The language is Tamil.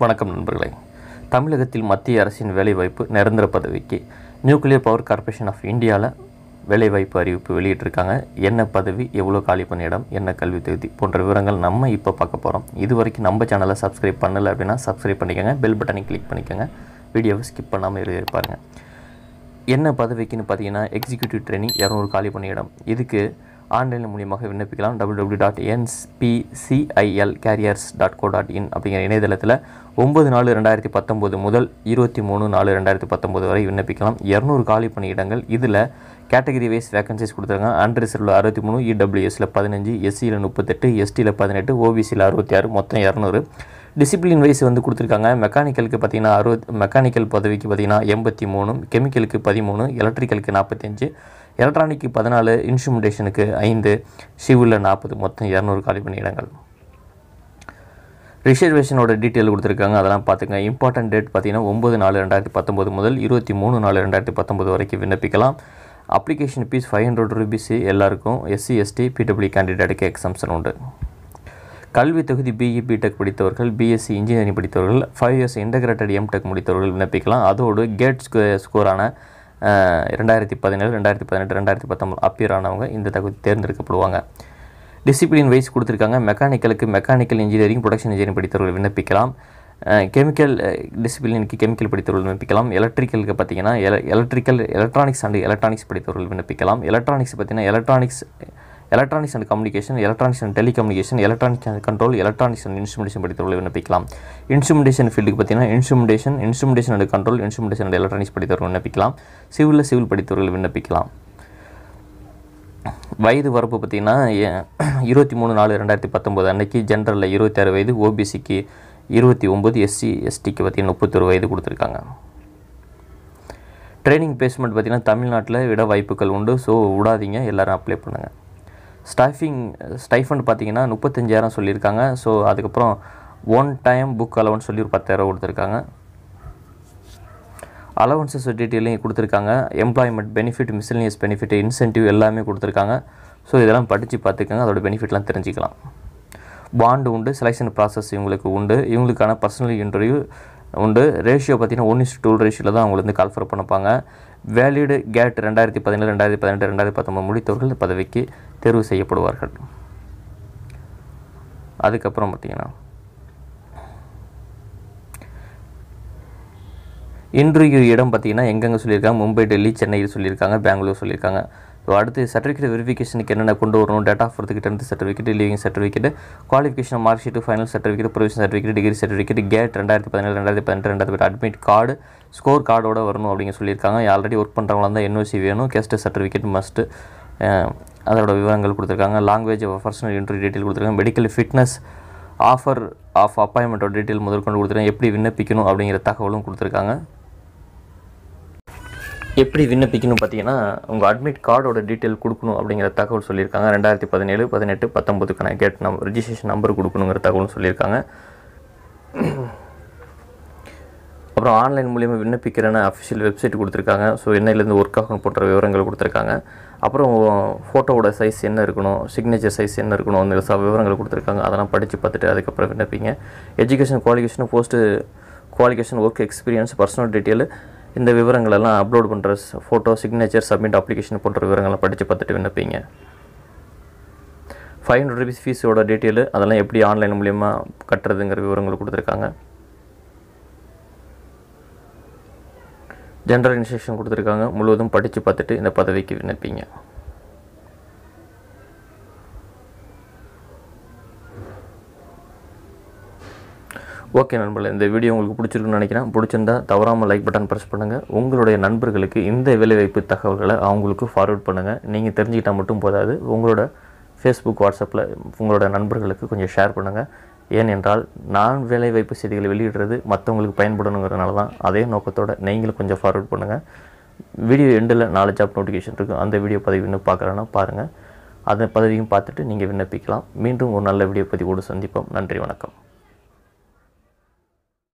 வணக்கம் நண்பர்களே. தமிழகத்தில் மத்திய அரசின் வேலைவாய்ப்பு நிரந்தர பதவிக்கு நியூக்ளியர் பவர் கார்ப்பரேஷன் ஆஃப் இந்தியாவில் வேலைவாய்ப்பு அறிவிப்பு வெளியிட்டிருக்காங்க. என்ன பதவி எவ்வளோ காலி பணியிடம் என்ன கல்வி தகுதி போன்ற விவரங்கள் நம்ம இப்போ பார்க்க போகிறோம் இது வரைக்கும் நம்ம சேனலை சப்ஸ்கிரைப் பண்ணலை அப்படின்னா சப்ஸ்கிரைப் பண்ணிக்கோங்க. பெல் பட்டனை கிளிக் பண்ணிக்கோங்க. வீடியோவை ஸ்கிப் பண்ணாமல் எழுதி பாருங்கள் என்ன பதவிக்குன்னு பார்த்தீங்கன்னா எக்ஸிக்யூட்டிவ் ட்ரைனிங் இரநூறு காலி பணியிடம். இதுக்கு ஆன்லைன் மூலியமாக விண்ணப்பிக்கலாம். Double W dot NPCIL careers dot co dot in அப்படிங்கிற இணையதளத்தில் ஒம்பது நாலு ரெண்டாயிரத்தி பத்தொம்போது முதல் இருபத்தி மூணு நாலு ரெண்டாயிரத்தி பத்தொம்போது வரை விண்ணப்பிக்கலாம். இரநூறு காலி பணியிடங்கள் இதில் கேட்டகரி வைஸ் வேகன்சிஸ் கொடுத்துருக்காங்க. அன்ரிசர்வில் அறுபத்தி மூணு இடபிள்யூஎஸில் பதினஞ்சு எஸ்சியில் முப்பத்தெட்டு எஸ்டியில் பதினெட்டு ஓபிசியில் அறுபத்தி ஆறு மொத்தம் இரநூறு. டிசிப்ளின் வைஸ் வந்து கொடுத்துருக்காங்க. மெக்கானிக்கலுக்கு பார்த்தீங்கன்னா அறுபத் மெக்கானிக்கல் பதவிக்கு பார்த்திங்கன்னா எண்பத்தி மூணு கெமிக்கலுக்கு பதிமூணு எலக்ட்ரிக்கலுக்கு நாற்பத்தஞ்சு எலக்ட்ரானிக்கு பதினாலு இன்ஸ்ட்ருமெண்டேஷனுக்கு ஐந்து சிவிலில் நாற்பது மொத்தம் இரநூறு காலி பணியிடங்கள் ரிசர்வேஷனோட டீட்டெயில் கொடுத்துருக்காங்க. அதெல்லாம் பார்த்துங்க. இம்பார்ட்டன்ட் டேட் பார்த்தீங்கன்னா ஒம்பது நாலு ரெண்டாயிரத்தி பத்தொம்போது முதல் இருபத்தி மூணு நாலு ரெண்டாயிரத்தி பத்தொம்போது வரைக்கும் விண்ணப்பிக்கலாம். Application fee five hundred rupees எல்லாருக்கும் எஸ்சி எஸ்டி பிடபிள்யூ கேண்டிடேட்டுக்கு எக்ஸம்ஷன் உண்டு. கல்வி தொகுதி பிஇ பிடெக் படித்தவர்கள் பிஎஸ்சி இன்ஜினியரிங் படித்தவர்கள் ஃபைவ் இயர்ஸ் இன்டகிரேட்டட் எம்டெக் முடித்தவர்கள் விண்ணப்பிக்கலாம். அதோடு கேட் ஸ்கோ ஸ்கோரான ரெண்டாயிரத்தி பதினேழு ரெண்டாயிரத்தி பதினெட்டு ரெண்டாயிரத்தி பத்தொம்பது அப்பியர் ஆனவங்க இந்த தகுதி தேர்ந்தெடுக்கப்படுவாங்க. டிசிப்ளின் வைஸ் கொடுத்துருக்காங்க. மெக்கானிக்கலுக்கு மெக்கானிக்கல் இன்ஜினியரிங் ப்ரொடக்ஷன் இன்ஜினியரிங் படித்தவர்கள் விண்ணப்பிக்கலாம். கெமிக்கல் டிசிப்ளினுக்கு கெமிக்கல் படித்தவர்கள் விண்ணப்பிக்கலாம். எலக்ட்ரிக்கலுக்கு பார்த்தீங்கன்னா எல எலக்ட்ரிக்கல் எலக்ட்ரானிக்ஸ் அண்ட் எலக்ட்ரானிக்ஸ் படித்தவர்கள் விண்ணப்பிக்கலாம். எலக்ட்ரானிக்ஸ் பார்த்தீங்கன்னா electronics electronics and communication electronics and telecommunication electronics and control electronics and instrumentation படித்தவர்கள் விண்ணப்பிக்கலாம். இன்ஸ்ட்ருமெண்டேஷன் ஃபீல்டுக்கு பார்த்தீங்கன்னா instrumentation instrumentation and control instrumentation and electronics படித்தவர்கள் விண்ணப்பிக்கலாம். சிவிலில் சிவில் படித்தவர்கள் விண்ணப்பிக்கலாம். வயது வரப்பு பார்த்திங்கன்னா இருபத்தி மூணு நாலு ரெண்டாயிரத்தி பத்தொம்போது அன்றைக்கி ஜென்ரலில் இருபத்தாறு வயது ஓபிசிக்கு இருபத்தி ஒம்பது எஸ்சி எஸ்டிக்கு பார்த்திங்கன்னா முப்பத்தொரு வயது கொடுத்துருக்காங்க. ட்ரைனிங் பிளேஸ்மெண்ட் பார்த்திங்கன்னா தமிழ்நாட்டில் விட வாய்ப்புகள் உண்டு. ஸோ விடாதீங்க. எல்லோரும் அப்ளை பண்ணுங்கள் ஸ்டாஃபிங் ஸ்டைஃபண்ட் பார்த்தீங்கன்னா முப்பத்தஞ்சாயிரம் சொல்லியிருக்காங்க. ஸோ அதுக்கப்புறம் ஒன் டைம் புக் அலவன்ஸ் சொல்லி ஒரு பத்தாயிரம் கொடுத்துருக்காங்க. அலவன்சஸ் டீட்டெயிலையும் கொடுத்துருக்காங்க. Employment benefit miscellaneous benefit incentive எல்லாமே கொடுத்துருக்காங்க. ஸோ இதெல்லாம் படித்து பார்த்துக்கோங்க. அதோட பெனிஃபிட்லாம் தெரிஞ்சுக்கலாம். பாண்டு உண்டு செலெக்ஷன் ப்ராசஸ் இவங்களுக்கு உண்டு. இவங்களுக்கான பர்சனல் இன்டர்வியூ உண்டு. ரேஷியோ பார்த்தீங்கன்னா ஒன் இஸ் டூ ரேஷியோவில் தான் அவங்களுக்கு வந்து கால்ஃபர் பண்ணப்பாங்க வேலிடு கேட் ரெண்டாயிரத்தி பதினேழு ரெண்டாயிரத்தி பதினெட்டு ரெண்டாயிரத்தி பத்தொம்பது முடித்தவர்கள் பதவிக்கு தேர்வு செய்யப்படுவார்கள். அதுக்கப்புறம் பார்த்தீங்கன்னா இன்றைய இடம் பார்த்தீங்கன்னா எங்கெங்கே சொல்லியிருக்காங்க? மும்பை டெல்லி சென்னையில் சொல்லியிருக்காங்க பெங்களூர் சொல்லியிருக்காங்க. அடுத்து சர்டிஃபிகேட் வெரிஃபிகேஷனுக்கு என்னென்ன கொண்டு வரணும்? Date of பர்த்துக்கு tenth certificate leaving certificate qualification mark sheet final certificate provision certificate degree certificate GATE ரெண்டாயிரத்தி பதினேழு ரெண்டாயிரத்தி பதினெட்டு ரெண்டாயிரத்தி அட்மிட் கார்டு ஸ்கோர் கார்டோட வரணும் அப்படின்னு சொல்லியிருக்காங்க. ஆல்ரெடி ஒர்க் பண்ணுறவங்களா இருந்தால் என்ஓசி வேணும். கெஸ்ட் சர்டிஃபிகேட் மஸ்ட்டு அதோட விவரங்கள் கொடுத்துருக்காங்க. லாங்குவேஜ் பர்சனல் இன்டர்வியூ டீட்டெயில் கொடுத்துருக்காங்க. மெடிக்கல் ஃபிட்னஸ் ஆஃபர் ஆஃப் அப்பாயின்மெண்ட்டோட டீட்டெயில் முதல் கொண்டு கொடுத்துருக்காங்க. எப்படி விண்ணப்பிக்கணும் அப்படிங்கிற தகவலும் கொடுத்துருக்காங்க. எப்படி விண்ணப்பிக்கணும் பார்த்தீங்கன்னா உங்கள் அட்மிட் கார்டோட டீட்டெயில் கொடுக்கணும் அப்படிங்கிற தகவல் சொல்லியிருக்காங்க. ரெண்டாயிரத்தி பதினேழு பதினெட்டு பத்தொம்பதுக்கான கேட் நம்பர் ரிஜிஸ்ட்ரேஷன் நம்பர் கொடுக்கணுங்கிற தகவலும் சொல்லியிருக்காங்க. அப்புறம் ஆன்லைன் மூலியமாக விண்ணப்பிக்கிறேன்னு அஃபிஷியல் வெப்சைட் கொடுத்துருக்காங்க. ஸோ என்னையிலேருந்து ஒர்க் ஆகணும் போன்ற விவரங்கள் கொடுத்துருக்காங்க. அப்புறம் ஃபோட்டோவோட சைஸ் என்ன இருக்கணும் சிக்னேச்சர் சைஸ் என்ன இருக்கணும் அந்த ச விவரங்கள் கொடுத்துருக்காங்க. அதெல்லாம் படித்து பார்த்துட்டு அதுக்கப்புறம் விண்ணப்பிங்க. Education qualification post qualification work experience personal detail இந்த விவரங்களெல்லாம் அப்லோட் பண்ணுற ஃபோட்டோ சிக்னேச்சர் சப்மிட் அப்ளிகேஷன் போன்ற விவரங்களை படித்து பார்த்துட்டு விண்ணப்பிங்க. ஃபைவ் ஹண்ட்ரட் ருபீஸ் ஃபீஸோட டீட்டெயிலு அதெல்லாம் எப்படி ஆன்லைன் மூலிமா கட்டுறதுங்கிற விவரங்கள் கொடுத்துருக்காங்க. ஜென்ரல் இன்ஸ்ட்ரக்ஷன் கொடுத்துருக்காங்க. முழுவதும் படித்து பார்த்துட்டு இந்த பதவிக்கு விண்ணப்பிங்க. ஓகே நண்பர்களே இந்த வீடியோ உங்களுக்கு பிடிச்சிருக்குன்னு நினைக்கிறேன். பிடிச்சிருந்தா தவறாமல் லைக் பட்டன் ப்ரெஸ் பண்ணுங்கள் உங்களுடைய நண்பர்களுக்கு இந்த வேலைவாய்ப்பு தகவல்களை அவங்களுக்கு ஃபார்வர்ட் பண்ணுங்கள் நீங்கள் தெரிஞ்சுக்கிட்டால் மட்டும் போதாது. உங்களோட ஃபேஸ்புக் வாட்ஸ்அப்பில் உங்களோட நண்பர்களுக்கு கொஞ்சம் ஷேர் பண்ணுங்கள் ஏனென்றால் நான் வேலைவாய்ப்பு செய்திகளை வெளியிடுறது மற்றவங்களுக்கு பயன்படணுங்கிறதுனால தான். அதே நோக்கத்தோடு நீங்களும் கொஞ்சம் ஃபார்வர்ட் பண்ணுங்கள் வீடியோ எண்டில் நாலு ஜாப் நோட்டிஃபிகேஷன் இருக்கும் அந்த வீடியோ பதிவு இன்னும் பார்க்குறேன்னா பாருங்கள் அந்த பதவியும் பார்த்துட்டு நீங்கள் விண்ணப்பிக்கலாம். மீண்டும் ஒரு நல்ல வீடியோ பதிவோடு சந்திப்போம். நன்றி வணக்கம்.